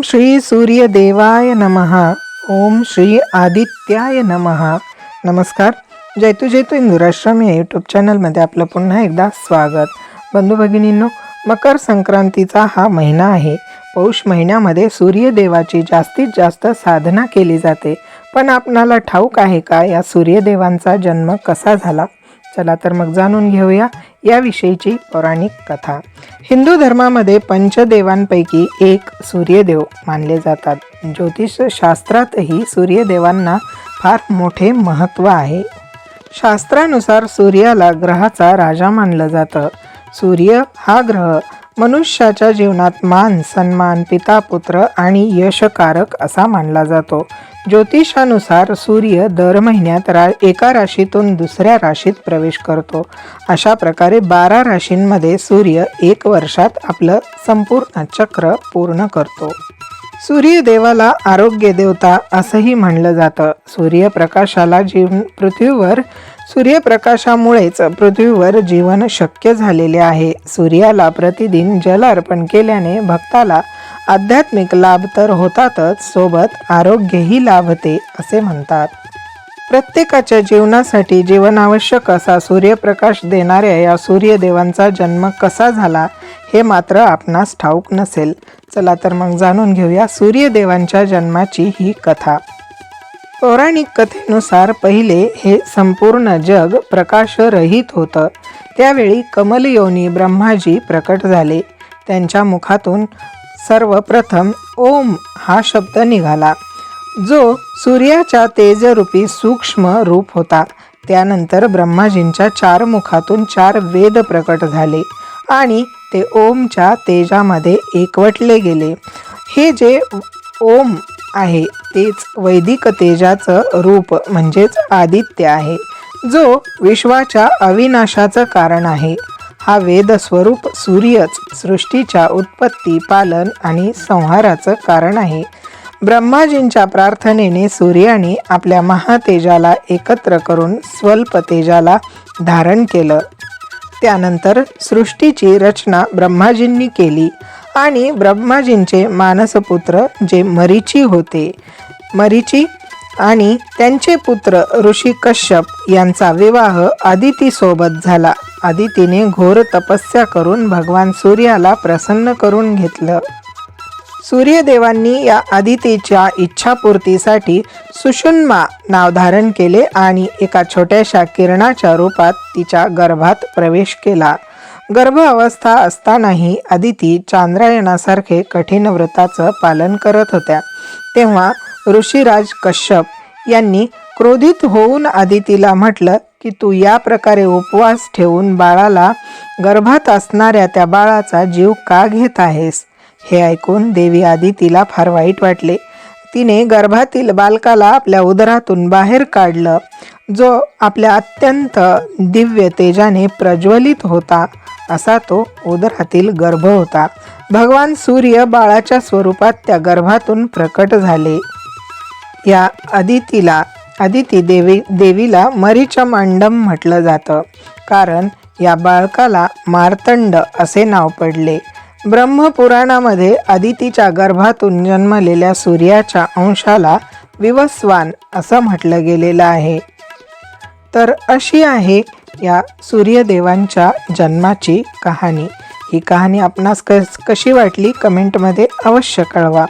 ओम श्री सूर्यदेवाय नमः. ओम श्री आदित्याय नमः. नमस्कार. जैतू जैतू इंदुराश्रम या यूट्यूब चॅनलमध्ये आपलं पुन्हा एकदा स्वागत. बंधू भगिनींनो मकर संक्रांतीचा हा महिना आहे. पौष महिन्यामध्ये सूर्यदेवाची जास्तीत जास्त साधना केली जाते. पण आपणाला ठाऊक आहे का? या सूर्यदेवांचा जन्म कसा झाला? चला तर मग जाणून घेऊया याविषयीची पौराणिक कथा. हिंदू धर्मामध्ये पंचदेवांपैकी एक सूर्यदेव मानले जातात. ज्योतिष शास्त्रातही सूर्यदेवांना फार मोठे महत्त्व आहे. शास्त्रानुसार सूर्याला ग्रहाचा राजा मानलं जातं. सूर्य हा ग्रह मनुष्याच्या जीवनात मान सन्मान पिता पुत्र आणि यशकारक असा मानला जातो. ज्योतिषानुसार सूर्य दर महिन्यात रा एका राशीतून दुसऱ्या राशीत प्रवेश करतो. अशा प्रकारे बारा राशींमध्ये सूर्य एक वर्षात आपलं संपूर्ण चक्र पूर्ण करतो. सूर्यदेवाला आरोग्य देवता असंही म्हणलं जातं. सूर्यप्रकाशाला जीव पृथ्वीवर सूर्यप्रकाशामुळेच पृथ्वीवर जीवन शक्य झालेले आहे. सूर्याला प्रतिदिन जल अर्पण केल्याने भक्ताला आध्यात्मिक लाभ तर होतातच सोबत आरोग्यही लाभते असे म्हणतात. प्रत्येकाच्या जीवनासाठी जीवनावश्यक असा सूर्यप्रकाश देणाऱ्या या सूर्यदेवांचा जन्म कसा झाला हे मात्र आपणास ठाऊक नसेल. चला तर मग जाणून घेऊया सूर्यदेवांच्या जन्माची ही कथा. पौराणिक कथेनुसार पहिले हे संपूर्ण जग प्रकाशरहित होतं. त्यावेळी कमलयोनी ब्रह्माजी प्रकट झाले. त्यांच्या मुखातून सर्वप्रथम ओम हा शब्द निघाला जो सूर्याच्या तेजरूपी सूक्ष्म रूप होता. त्यानंतर ब्रह्माजींच्या चार मुखातून चार वेद प्रकट झाले आणि ते ओमच्या तेजामध्ये एकवटले गेले. हे जे ओम आहे तेच वैदिक तेजाचं रूप म्हणजेच आदित्य आहे जो विश्वाच्या अविनाशाचं कारण आहे. हा वेदस्वरूप सूर्यच सृष्टीच्या उत्पत्ती पालन आणि संहाराचं कारण आहे. ब्रह्माजींच्या प्रार्थनेने सूर्याने आपल्या महातेजाला एकत्र करून स्वल्प तेजाला धारण केलं. त्यानंतर सृष्टीची रचना ब्रह्माजींनी केली आणि ब्रह्माजींचे मानसपुत्र जे मरीची होते मरीची आणि त्यांचे पुत्र ऋषी कश्यप यांचा विवाह आदितीसोबत झाला. आदितीने घोर तपस्या करून भगवान सूर्याला प्रसन्न करून घेतलं. सूर्यदेवांनी या आदितीच्या इच्छापूर्तीसाठी सुषुन्मा नाव धारण केले आणि एका छोट्याशा किरणाच्या रूपात तिच्या गर्भात प्रवेश केला. गर्भ अवस्था असतानाही आदिती चांद्रायणासारखे कठीण व्रताचं पालन करत होत्या. तेव्हा ऋषीराज कश्यप यांनी क्रोधित होऊन आदितीला म्हटलं की तू या प्रकारे उपवास ठेवून बाळाला गर्भात असणाऱ्या त्या बाळाचा जीव का घेत आहेस? हे ऐकून देवी आदितीला फार वाईट वाटले. तिने गर्भातील बालकाला आपल्या उदरातून बाहेर काढलं जो आपल्या अत्यंत दिव्य तेजाने प्रज्वलित होता असा तो उदरातील गर्भ होता. भगवान सूर्य बाळाच्या स्वरूपात त्या गर्भातून प्रकट झाले. या आदितीला आदिती देवी देवीला मरीच मांडम म्हटलं जातं. कारण या बाळकाला मार्तंड असे नाव पडले. ब्रह्मपुराणामध्ये आदितीच्या गर्भातून जन्मलेल्या सूर्याच्या अंशाला विवस्वान असं म्हटलं गेलेलं आहे. तर अशी आहे या सूर्यदेवांच्या जन्माची कहाणी. ही कहाणी आपणास कस कशी वाटली? कमेंटमध्ये अवश्य कळवा.